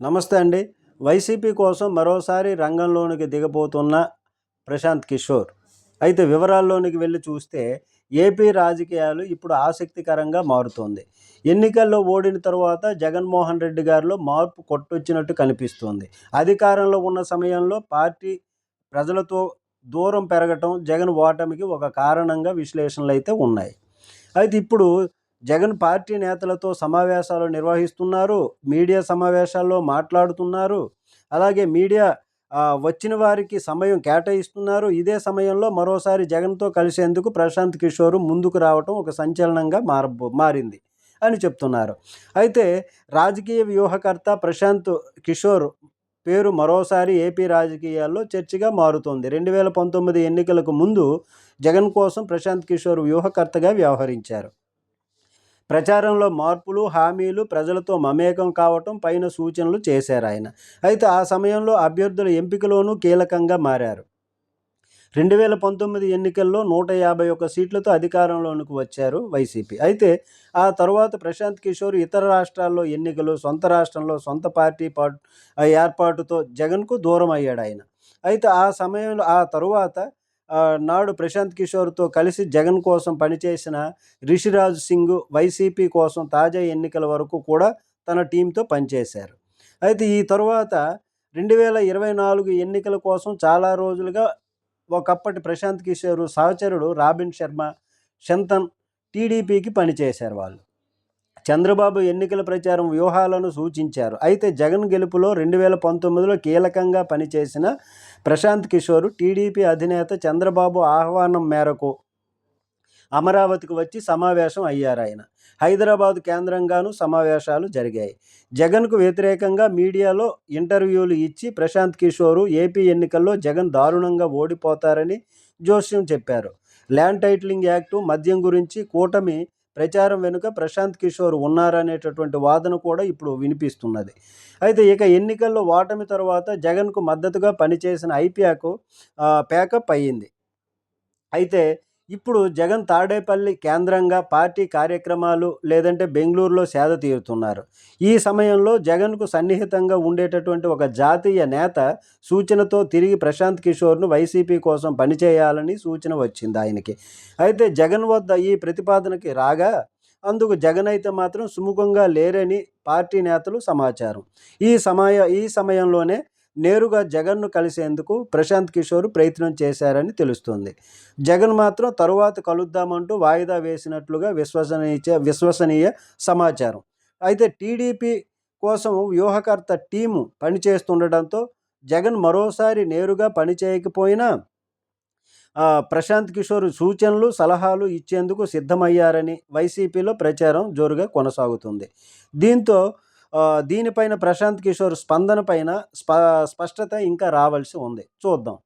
నమస్తే అండి. వైసీపీ కోసం మరోసారి రంగంలోనికి దిగబోతున్న ప్రశాంత్ కిషోర్. అయితే వివరాల్లోనికి వెళ్ళి చూస్తే ఏపీ రాజకీయాలు ఇప్పుడు ఆసక్తికరంగా మారుతోంది. ఎన్నికల్లో ఓడిన తర్వాత జగన్మోహన్ రెడ్డి గారిలో మార్పు కొట్టొచ్చినట్టు కనిపిస్తోంది. అధికారంలో ఉన్న సమయంలో పార్టీ ప్రజలతో దూరం పెరగటం జగన్ ఓటమికి ఒక కారణంగా విశ్లేషణలు అయితే ఉన్నాయి. అయితే ఇప్పుడు జగన్ పార్టీ నేతలతో సమావేశాలు నిర్వహిస్తున్నారు మీడియా సమావేశాల్లో మాట్లాడుతున్నారు. అలాగే మీడియా వచ్చిన వారికి సమయం కేటాయిస్తున్నారు. ఇదే సమయంలో మరోసారి జగన్తో కలిసేందుకు ప్రశాంత్ కిషోర్ ముందుకు రావటం ఒక సంచలనంగా మారబో మారింది అని చెప్తున్నారు. అయితే రాజకీయ వ్యూహకర్త ప్రశాంత్ కిషోర్ పేరు మరోసారి ఏపీ రాజకీయాల్లో చర్చగా మారుతోంది. రెండు వేల పంతొమ్మిది ఎన్నికలకు ముందు జగన్ కోసం ప్రశాంత్ కిషోర్ వ్యూహకర్తగా వ్యవహరించారు. ప్రచారంలో మార్పులు హామీలు ప్రజలతో మమేకం కావటం పైన సూచనలు చేశారు ఆయన. అయితే ఆ సమయంలో అభ్యర్థుల ఎంపికలోనూ కీలకంగా మారారు. రెండు వేల పంతొమ్మిది ఎన్నికల్లో నూట యాభై ఒక్క సీట్లతో అధికారంలోనికి వచ్చారు వైసీపీ. అయితే ఆ తర్వాత ప్రశాంత్ కిషోర్ ఇతర రాష్ట్రాల్లో ఎన్నికలు సొంత రాష్ట్రంలో సొంత పార్టీ పాటు ఏర్పాటుతో జగన్కు దూరం అయ్యాడు ఆయన. అయితే ఆ సమయంలో ఆ తరువాత నాడు ప్రశాంత్ కిషోర్తో కలిసి జగన్ కోసం పనిచేసిన రిషిరాజ్ సింగ్ వైసీపీ కోసం తాజా ఎన్నికల వరకు కూడా తన టీంతో పనిచేశారు. అయితే ఈ తరువాత రెండు వేల ఇరవై నాలుగు ఎన్నికల కోసం చాలా రోజులుగా ఒకప్పటి ప్రశాంత్ కిషోర్ సహచరుడు రాబిన్ శర్మ శంతన్ టీడీపీకి పనిచేశారు వాళ్ళు. చంద్రబాబు ఎన్నికల ప్రచారం వ్యూహాలను సూచించారు. అయితే జగన్ గెలుపులో రెండు వేల పంతొమ్మిదిలో కీలకంగా పనిచేసిన ప్రశాంత్ కిషోర్ టీడీపీ అధినేత చంద్రబాబు ఆహ్వానం మేరకు అమరావతికి వచ్చి సమావేశం అయ్యారు ఆయన. హైదరాబాద్ కేంద్రంగాను సమావేశాలు జరిగాయి. జగన్కు వ్యతిరేకంగా మీడియాలో ఇంటర్వ్యూలు ఇచ్చి ప్రశాంత్ కిషోరు ఏపీ ఎన్నికల్లో జగన్ దారుణంగా ఓడిపోతారని జోస్యం చెప్పారు. ల్యాండ్ టైటిలింగ్ యాక్టు మద్యం గురించి కూటమి ప్రచారం వెనుక ప్రశాంత్ కిషోర్ ఉన్నారనేటటువంటి వాదన కూడా ఇప్పుడు వినిపిస్తున్నది. అయితే ఇక ఎన్నికల్లో ఓటమి తర్వాత జగన్కు మద్దతుగా పనిచేసిన ఐపియాకు ప్యాకప్ అయ్యింది. అయితే ఇప్పుడు జగన్ తాడేపల్లి కేంద్రంగా పార్టీ కార్యక్రమాలు లేదంటే బెంగళూరులో సేద తీరుతున్నారు. ఈ సమయంలో జగన్కు సన్నిహితంగా ఉండేటటువంటి ఒక జాతీయ నేత సూచనతో తిరిగి ప్రశాంత్ కిషోర్ను వైసీపీ కోసం పనిచేయాలని సూచన వచ్చింది ఆయనకి. అయితే జగన్ వద్ద ఈ ప్రతిపాదనకి రాగా అందుకు జగన్ అయితే మాత్రం సుముఖంగా లేరని పార్టీ నేతలు సమాచారం. ఈ సమయ ఈ సమయంలోనే నేరుగా జగన్ను కలిసేందుకు ప్రశాంత్ కిషోర్ ప్రయత్నం చేశారని తెలుస్తుంది. జగన్ మాత్రం తరువాత కలుద్దామంటూ వాయిదా వేసినట్లుగా విశ్వసనీయ విశ్వసనీయ సమాచారం. అయితే టీడీపీ కోసం వ్యూహకర్త టీము పనిచేస్తుండటంతో జగన్ మరోసారి నేరుగా పనిచేయకపోయినా ప్రశాంత్ కిషోర్ సూచనలు సలహాలు ఇచ్చేందుకు సిద్ధమయ్యారని వైసీపీలో ప్రచారం జోరుగా కొనసాగుతుంది. దీంతో దీనిపైన ప్రశాంత్ కిషోర్ స్పందన పైన స్ప స్పష్టత ఇంకా రావాల్సి ఉంది. చూద్దాం.